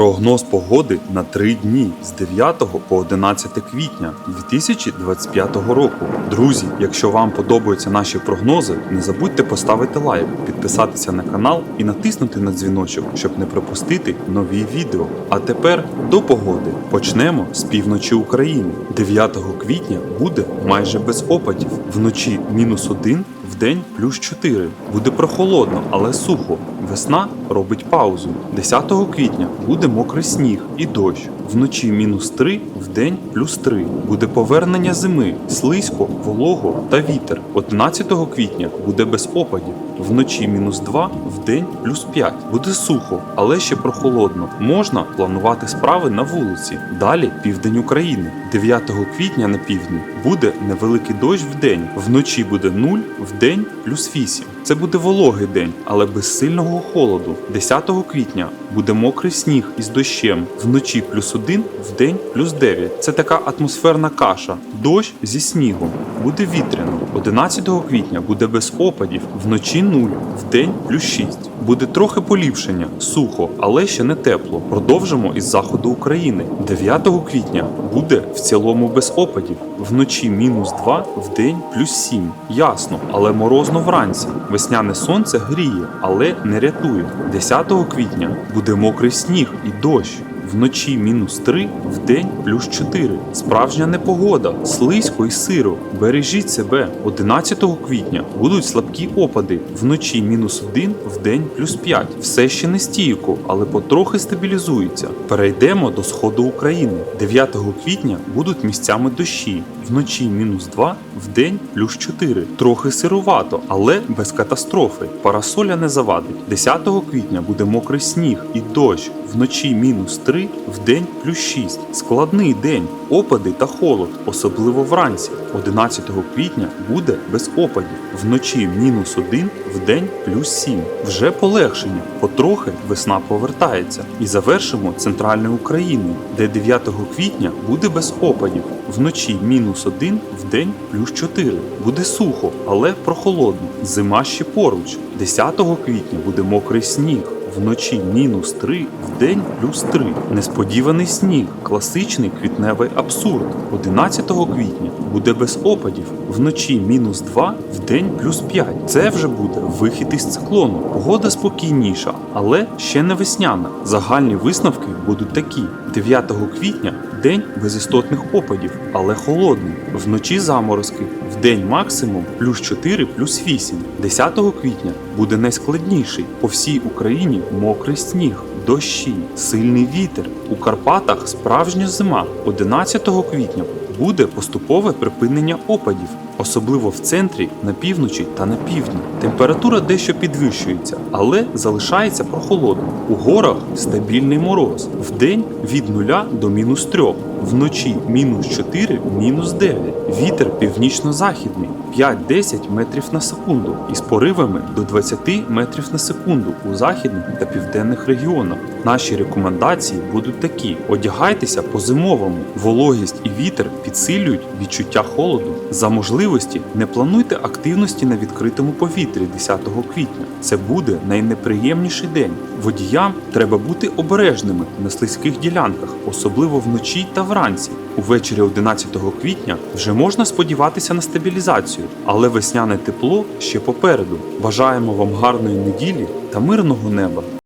Прогноз погоди на три дні з 9 по 11 квітня 2025 року. Друзі, якщо вам подобаються наші прогнози, не забудьте поставити лайк, підписатися на канал і натиснути на дзвіночок, щоб не пропустити нові відео. А тепер до погоди. Почнемо з півночі України. 9 квітня буде майже без опадів. Вночі мінус 1, вдень плюс 4. Буде прохолодно, але сухо. Весна робить паузу. 10 квітня буде мокрий сніг і дощ. Вночі мінус 3, вдень плюс 3. Буде повернення зими, слизько, волого та вітер. 11 квітня буде без опадів. Вночі мінус 2, вдень плюс 5. Буде сухо, але ще прохолодно. Можна планувати справи на вулиці. Далі південь України. 9 квітня на півдні буде невеликий дощ в день, Вночі буде 0, день плюс 8. Це буде вологий день, але без сильного холоду. 10 квітня буде мокрий сніг із дощем. Вночі плюс 1, вдень плюс 9. Це така атмосферна каша. Дощ зі снігом. Буде вітряно. 11 квітня буде без опадів. Вночі 0, вдень плюс 6. Буде трохи поліпшення, сухо, але ще не тепло. Продовжимо із заходу України. 9 квітня буде в цілому без опадів. Вночі мінус 2, вдень плюс 7. Ясно, але морозно вранці. Весняне сонце гріє, але не рятує. 10 квітня буде мокрий сніг і дощ. Вночі мінус 3, вдень плюс 4. Справжня непогода, слизько і сиро. Бережіть себе. 11 квітня будуть слабкі опади. Вночі мінус 1, вдень плюс 5. Все ще не стійко, але потрохи стабілізується. Перейдемо до сходу України. 9 квітня будуть місцями дощі. Вночі мінус 2, вдень плюс 4. Трохи сирувато, але без катастрофи. Парасоля не завадить. 10 квітня буде мокрий сніг і дощ. Вночі мінус 3, вдень плюс 6. Складний день, опади та холод, особливо вранці. 11 квітня буде без опадів. Вночі мінус 1, вдень плюс 7. Вже полегшення, потрохи весна повертається. І завершимо центральною Україною, де 9 квітня буде без опадів. Вночі мінус 1, вдень плюс 4. Буде сухо, але прохолодно. Зима ще поруч. 10 квітня буде мокрий сніг. Вночі мінус 3, вдень плюс 3. Несподіваний сніг, класичний квітневий абсурд. 11 квітня буде без опадів. Вночі мінус 2, вдень плюс 5. Це вже буде вихід із циклону. Погода спокійніша, але ще не весняна. Загальні висновки будуть такі: 9 квітня день без істотних опадів, але холодний. Вночі заморозки. Вдень максимум плюс 4 плюс 8. 10 квітня буде найскладніший. По всій Україні мокрий сніг, дощі, сильний вітер. У Карпатах справжня зима. 11 квітня буде поступове припинення опадів, особливо в центрі, на півночі та на півдні. Температура дещо підвищується, але залишається прохолодно. У горах стабільний мороз. Вдень від 0 до мінус 3. Вночі мінус 4, мінус 9. Вітер північно-західний 5-10 метрів на секунду із поривами до 20 метрів на секунду у західних та південних регіонах. Наші рекомендації будуть такі: одягайтеся по зимовому, вологість і вітер підсилюють відчуття холоду. За можливості не плануйте активності на відкритому повітрі 10 квітня. Це буде найнеприємніший день. Водіям треба бути обережними на слизьких ділянках, особливо вночі та вранці. Увечері 11 квітня вже можна сподіватися на стабілізацію, але весняне тепло ще попереду. Бажаємо вам гарної неділі та мирного неба.